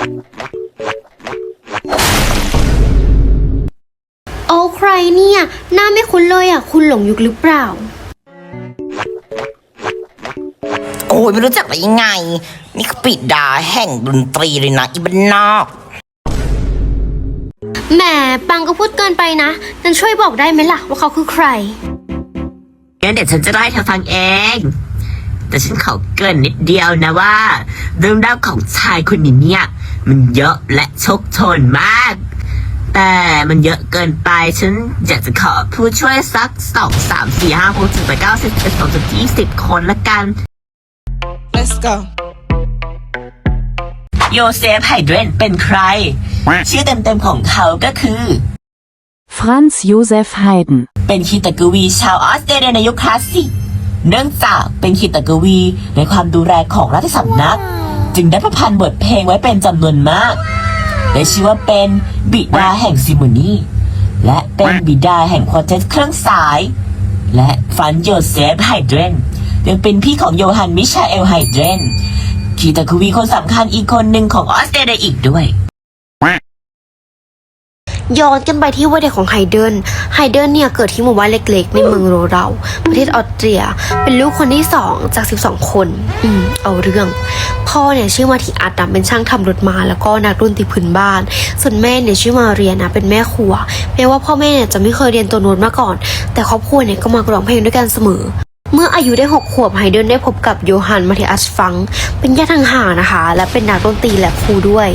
โอ้ใครเนี่ย หน้าไม่คุ้นเลยอะ คุณหลงยุคหรือเปล่า โอ้ยไม่รู้จักได้ยังไง นี่คือปิดาแห่งดนตรีเลยนะ อีบันนอก แหมปังก็พูดเกินไปนะนั้นช่วยบอกได้ไหมล่ะ ว่าเขาคือใคร งั้นเดี๋ยวฉันจะไล่เธอฟังเอง แต่ฉันขอเกริ่นนิดเดียวนะว่า เรื่องราวของชายคนนี้เนี่ย มันเยอะและโชกโชนมาก แต่มันเยอะเกินไป ฉันอยากจะขอผู้ช่วยสักสองสามสี่ห้าหกเจ็ดแปดเก้าสิบสิบเอ็ดสองสิบยี่สิบคนละกัน Let's go. โยเซฟไฮเดรนเป็นใคร ชื่อเต็มๆของเขาก็คือ Franz Josef Haydn เป็นขีตกวีชาวออสเตรเลียในยุคคลาสสิกเนื่องจากเป็นขีตกวีในความดูแลของราชสำนัก จึงได้ประพันธ์บทเพลงไว้เป็นจำนวนมากได้ชื่อว่าเป็นบิดาแห่งซิมโฟนีและเป็นบิดาแห่งควอเทตเครื่องสาย และฟันโยเซฟไฮเดรนยังเป็นพี่ของโยฮันมิชาเอลไฮเดรนขีตกวีคนสำคัญอีกคนหนึ่งของออสเตรเลียอีกด้วย ย้อนกันไปที่วัยเด็กของไฮเดน ไฮเดนเนี่ยเกิดที่หมู่บ้านเล็กๆ ในเมืองโรเรา ประเทศออสเตรีย เป็นลูกคนที่สองจาก 12 คน อืม เอาเรื่อง พ่อเนี่ยชื่อมาธิอัดนะเป็นช่างทำรถมาแล้วก็นักดนตรีพื้นบ้าน ส่วนแม่เนี่ยชื่อมาเรียนะเป็นแม่ครัวแม้ว่าพ่อแม่เนี่ยจะไม่เคยเรียนตัวโน้ตมาก่อน แต่ครอบครัวเนี่ยก็มาร้องเพลงด้วยกันเสมอเมื่ออายุได้ 6 ขวบไฮเดนได้พบกับโยฮันมาเทอัสฟัง เป็นญาติห่างๆนะคะ และเป็นนักดนตรีและครูด้วย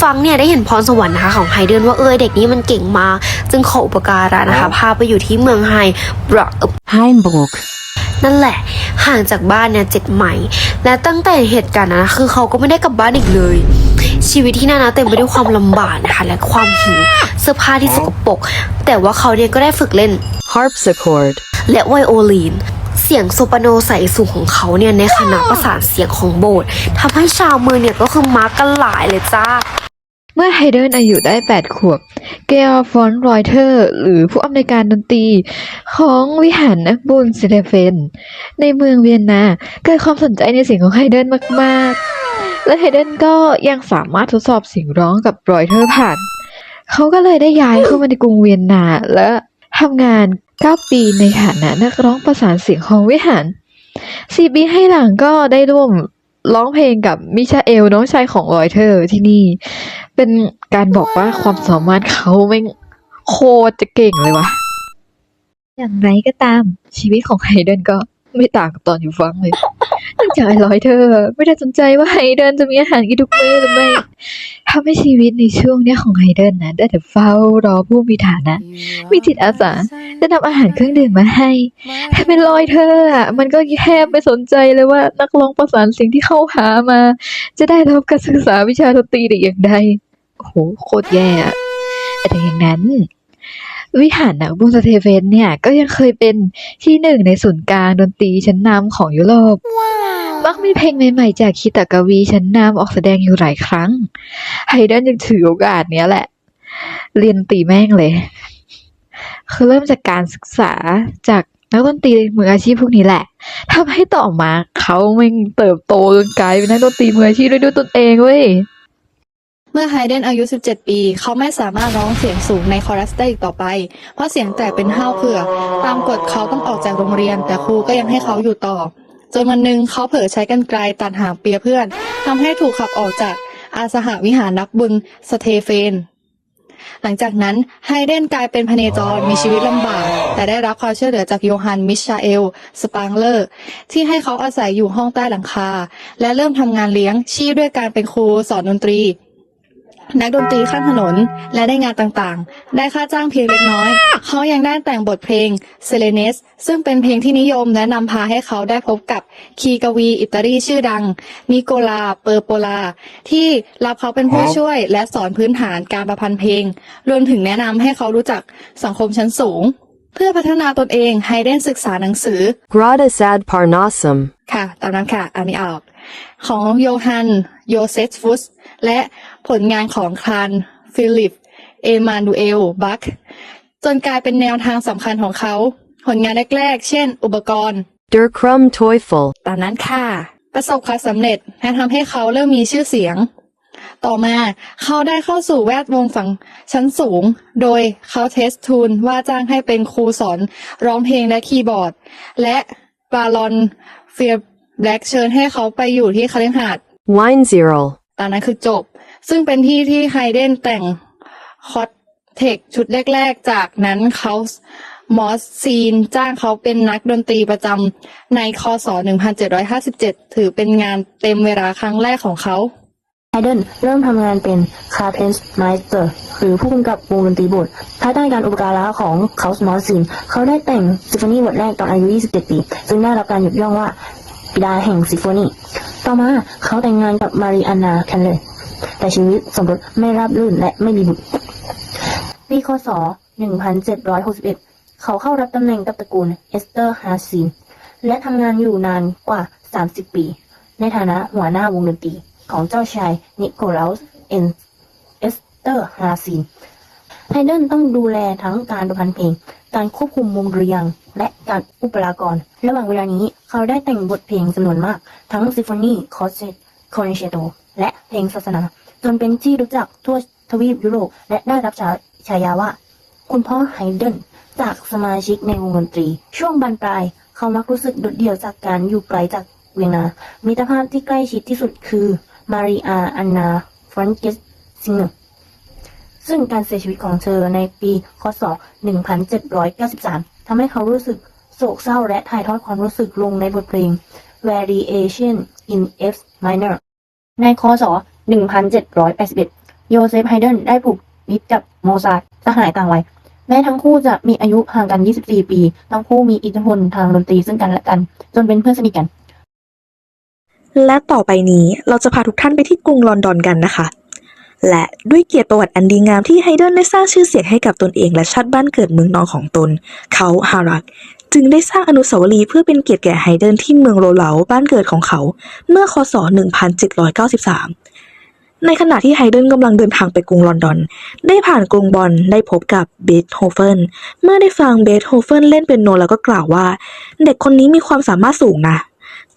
ฟังเนี่ยได้เห็นพรสวรรค์นะคะของไฮเดนว่าเออเด็กนี้มันเก่งมากจึงขออุปการะนะคะ พาไปอยู่ที่เมืองไฮบรอก Heimbruck นั่นแหละ ห่างจากบ้านเนี่ยเจ็ดไมล์และตั้งแต่เหตุการณ์นั้นนะคือเขาก็ไม่ได้กลับบ้านอีกเลย ชีวิตที่นั่นนะเต็มไปด้วยความลำบากนะคะและความหิวเสื้อผ้าที่สกปรกแต่ว่าเขาเนี่ยก็ได้ฝึกเล่น Harpsichord และไวโอลิน เสียงโซปราโนใสสูงของเขาเนี่ยในคณะประสานเสียงของโบสถ์ทำให้ชาวเมืองเนี่ยก็คือมาร์กกันหลายเลยจ้า เมื่อไฮเดนอายุได้ 8 ขวบ เกอฟอนรอยเทอร์ หรือผู้อำนวยการดนตรีของวิหารนักบุญเซเดเฟน ในเมืองเวียนนา เกิดความสนใจในเสียงของไฮเดนมากๆ และไฮเดนก็ยังสามารถทดสอบเสียงร้องกับรอยเทอร์ผ่าน เขาก็เลยได้ย้ายเข้ามาในกรุงเวียนนาและ ทำงาน 9 ปีในฐานะนักร้องประสานเสียงของวิหาร 4 ปีให้หลังก็ได้ร่วมร้องเพลงกับมิชาเอลน้องชายของรอยเธอที่นี่ เป็นการบอกว่าความสามารถเขาแม่งโคตรจะเก่งเลยวะ อย่างไรก็ตามชีวิตของไฮเดนก็ ไม่ต่างกับตอนอยู่ฟังเลยเนื่องจากไอ้รอยเธอ ไม่ได้สนใจว่าไฮเดนจะมีอาหารกินทุกมื้อหรือไม่ทำให้ชีวิตในช่วงเนี้ยของไฮเดนนะได้แต่เฝ้ารอผู้มีฐานะ มีจิตอาสาจะนำอาหารเครื่องดื่มมาให้ถ้าเป็นรอยเธออะมันก็แค่ไม่สนใจเลยว่านักร้องประสานสียงที่เข้าหามา จะได้รับการศึกษาวิชาดนตรีได้อย่างใดโอ้โหโคตรแย่อะแต่อย่างนั้น วิหารนักบุญสเตเฟนเนี่ย ก็ยังเคยเป็นที่หนึ่งในศูนย์กลางดนตรีชั้นนำของยุโรปมักมีเพลงใหม่ๆ จากคิตากวีชั้นนำออกแสดงอยู่หลายครั้ง ไฮเดนยังถือโอกาสเนี้ยแหละ เรียนดนตรีแม่งเลย คือเริ่มจากการศึกษาจากนักดนตรีมืออาชีพพวกนี้แหละทำให้ต่อมาเขาแม่งเติบโตจนกลายเป็นนักดนตรีมืออาชีพด้วยด้วยตนเองเว้ยเมื่อไฮเดนอายุ 17 ปี เขาไม่สามารถร้องเสียงสูงในคอรัสได้อีกต่อไป เพราะเสียงแตกเป็นห้าวเผือกตามกฎเขาต้องออกจากโรงเรียน แต่ครูก็ยังให้เขาอยู่ต่อ จนวันหนึ่งเขาเผลอใช้กันไกลตัดหางเปียเพื่อนทำให้ถูกขับออกจากอาสหวิหารนักบุญสเตเฟน หลังจากนั้นไฮเดนกลายเป็นพเนจรมีชีวิตลำบาก แต่ได้รับความช่วยเหลือจากโยฮันมิชาเอล สปางเลอร์ ที่ให้เขาอาศัยอยู่ห้องใต้หลังคา และเริ่มทำงานเลี้ยงชีพด้วยการเป็นครูสอนดนตรี นักดนตรีข้างถนน และได้งานต่างๆ ได้ค่าจ้างเพียงเล็กน้อย เขายังได้แต่งบทเพลงเซเลเนสซึ่งเป็นเพลงที่นิยมและนำพาให้เขาได้พบกับคีกวีอิตาลีชื่อดัง นิโกลาเปอร์โปลา ที่รับเขาเป็นผู้ช่วยและสอนพื้นฐานการประพันธ์เพลง รวมถึงแนะนำให้เขารู้จักสังคมชั้นสูง เพื่อพัฒนาตนเองไฮเดนศึกษาหนังสือ Gradus ad Parnassum ค่ะ ตามนั้นค่ะอ่านไม่ออก ของโยฮัน โยเซฟฟุส และผลงานของคลานฟิลิป เอมานูเอล บัคจนกลายเป็นแนวทางสำคัญของเขา ผลงานแรกๆ เช่น อุปกรณ์ Der Krumm Teufel ตามนั้นค่ะ ประสบความสำเร็จและทำให้เขาเริ่มมีชื่อเสียง ต่อมาเขาได้เข้าสู่แวดวงฝั่งชั้นสูง โดยเขาเทสทูนว่าจ้างให้เป็นครูสอนร้องเพลงและคีย์บอร์ด และบาลอนเฟียแบล็กเชิญให้เขาไปอยู่ที่คาลิหาด Wine Zero. ตอนนั้นคือจบ ซึ่งเป็นที่ที่ไฮเดนแต่งคอตเทคชุดแรก ๆ จากนั้นเขามอสซีนจ้างเขาเป็นนักดนตรีประจำในคศ 1757 ถือเป็นงานเต็มเวลาครั้งแรกของเขาไฮเดนเริ่มทำงานเป็นคาเพนส์ไมสเตอร์หรือผู้กำกับวงดนตรีบทภายใต้การอุปการะของเขาสมอลซิน เขาได้แต่งซิมโฟนีบทแรกตอนอายุ 27 ปี ซึ่งได้รับการยกย่องว่าบิดาแห่งซิมโฟนี ต่อมาเขาแต่งงานกับมาริอานาแคนเลแต่ชีวิตสมรสไม่ราบรื่นและไม่มีบุตรปีคศ 1761 เขาเข้ารับตำแหน่งกับตระกูลเอสเตอร์ฮาซินและทำงานอยู่นานกว่า 30 ปี ในฐานะหัวหน้าวงดนตรีของเจ้าชายนิโคลัสเอนเอสเตอร์ฮาซิน ไฮเดนต้องดูแลทั้งการประพันธ์เพลง การควบคุมวงดุริยง และการอุปรากร ระหว่างเวลานี้เขาได้แต่งบทเพลงจำนวนมาก ทั้งซิมโฟนีคอร์เซตคอนแชตโต และเพลงศาสนา จนเป็นที่รู้จักทั่วทวีปยุโรป และได้รับฉาายาว่า คุณพ่อไฮเดนจากสมาชิกในวงดนตรี ช่วงบรรปลาย เขามักรู้สึกโดดเดี่ยวจากการอยู่ไกลจากเวียนนา มิตรภาพที่ใกล้ชิดที่สุดคือมาริอาอันนาฟรานเกสซิงเนอร์ ซึ่งการเสียชีวิตของเธอในปีคศ 1793ทำให้เขารู้สึกโศกเศร้าและถ่ายทอดความรู้สึกลงในบทเพลง Variation in F minor ในคศ 1781 โยเซฟไฮเดนได้ผูกมิตรกับโมซาร์ทสหายต่างวัย แม้ทั้งคู่จะมีอายุห่างกัน 24 ปี ทั้งคู่มีอิทธิพลทางดนตรีซึ่งกันและกัน จนเป็นเพื่อนสนิทกัน และต่อไปนี้เราจะพาทุกท่านไปที่กรุงลอนดอนกันนะคะ และด้วยเกียรติประวัติอันดีงามที่ไฮเดนได้สร้างชื่อเสียงให้กับตนเองและชาติบ้านเกิดเมืองนอนของตน เขาฮารัก จึงได้สร้างอนุสาวรีย์เพื่อเป็นเกียรติแก่ไฮเดนที่เมืองโรเลาบ้านเกิดของเขา เมื่อคศ 1793 ในขณะที่ไฮเดนกำลังเดินทางไปกรุงลอนดอน ได้ผ่านกรุงบอนได้พบกับเบธโฮเฟนเมื่อได้ฟังเบธโฮเฟนเล่นเปียโนแล้วก็กล่าวว่า เด็กคนนี้มีความสามารถสูงนะ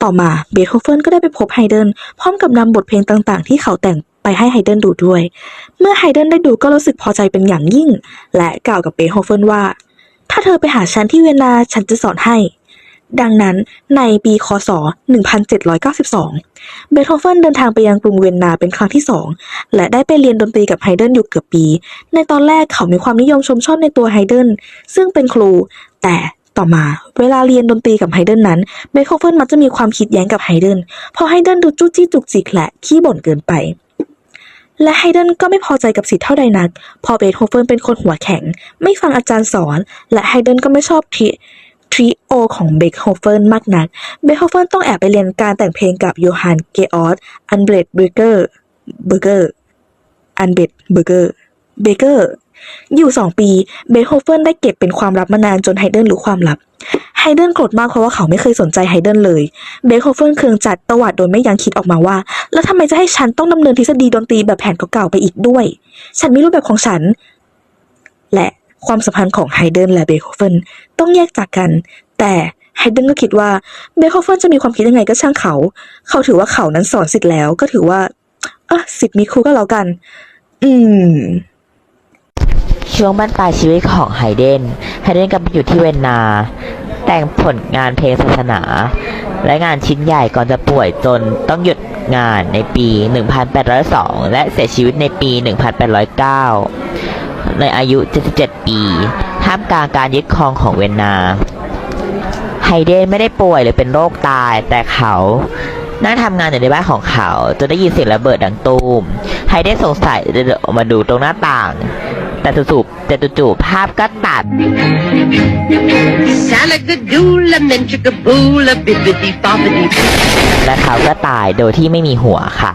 ต่อมาเบธโฮเฟนก็ได้ไปพบไฮเดนพร้อมกับนำบทเพลงต่างๆ ที่เขาแต่ง ให้ไฮเดนดูด้วย เมื่อไฮเดนได้ดูก็รู้สึกพอใจเป็นอย่างยิ่ง และกล่าวกับเบโฮเฟนว่า ถ้าเธอไปหาฉันที่เวียนนาฉันจะสอนให้ ดังนั้นในปีคศ 1792 เบโธเฟนเดินทางไปยังกรุงเวียนนาเป็นครั้งที่สองและได้ไปเรียนดนตรีกับไฮเดนอยู่เกือบปี ในตอนแรกเขามีความนิยมชมชอบในตัวไฮเดนซึ่งเป็นครู แต่ต่อมาเวลาเรียนดนตรีกับไฮเดนนั้นเบโธเฟนมักจะมีความคิดแย้งกับไฮเดนเพราะไฮเดนดูจู้จี้จุกจิกและขี้บ่นเกินไป และไฮเดนก็ไม่พอใจกับสิทธิ์เท่าใดนักเพอเบโธเฟนเป็นคนหัวแข็ง ไม่ฟังอาจารย์สอน และไฮเดนก็ไม่ชอบทริทริโอของเบโธเฟนมากนัก เบโธเฟนต้องแอบไปเรียนการแต่งเพลงกับโยฮันเกออสอันเบรดเบเกอร์เบเกอร์อันเบดเบเกอร์เบเกอร์อยู่สองปี เบโธเฟนได้เก็บเป็นความลับมานานจนไฮเดนรู้ความลับ เดนโกรธมากเพราะว่าเขาไม่เคยสนใจไฮเดนเลย เบคโธเฟนเคืองจัดตวาดโดยไม่ยังคิดออกมาว่า แล้วทำไมจะให้ฉันต้องดำเนินทฤษฎีดนตรีแบบแผนเก่าๆไปอีกด้วย ฉันมีรูปแบบของฉัน และความสัมพันธ์ของไฮเดนและเบคโธเฟนต้องแยกจากกัน แต่ไฮเดนก็คิดว่าเบคโธเฟนจะมีความคิดยังไงก็ช่างเขา เขาถือว่าเขานั้นสอนสิทธิ์แล้วก็ถือว่าอะสิทธิ์มีครูก็แล้วกัน อืมช่วงบั้นปลายชีวิตของไฮเดน ไฮเดนกลับไปอยู่ที่เวนนา แต่งผลงานเพลงศาสนา และงานชิ้นใหญ่ก่อนจะป่วยจนต้องหยุดงานในปี 1802 และเสียชีวิตในปี 1809 ในอายุ 77 ปี ท่ามกลางการยึดครองของเวียนนา ไฮเดนไม่ได้ป่วยหรือเป็นโรคตายแต่เขานั่งทำงานอยู่ในบ้านของเขาจนได้ยินเสียงระเบิดดังตูมไฮเดนสงสัยเดินออกมาดูตรงหน้าต่าง แต่จู่ๆแต่จู่ๆภาพก็ตัด Salagadoola, menchikaboola, bibbidi bobbidi. และเขาก็ตายโดยที่ไม่มีหัวค่ะ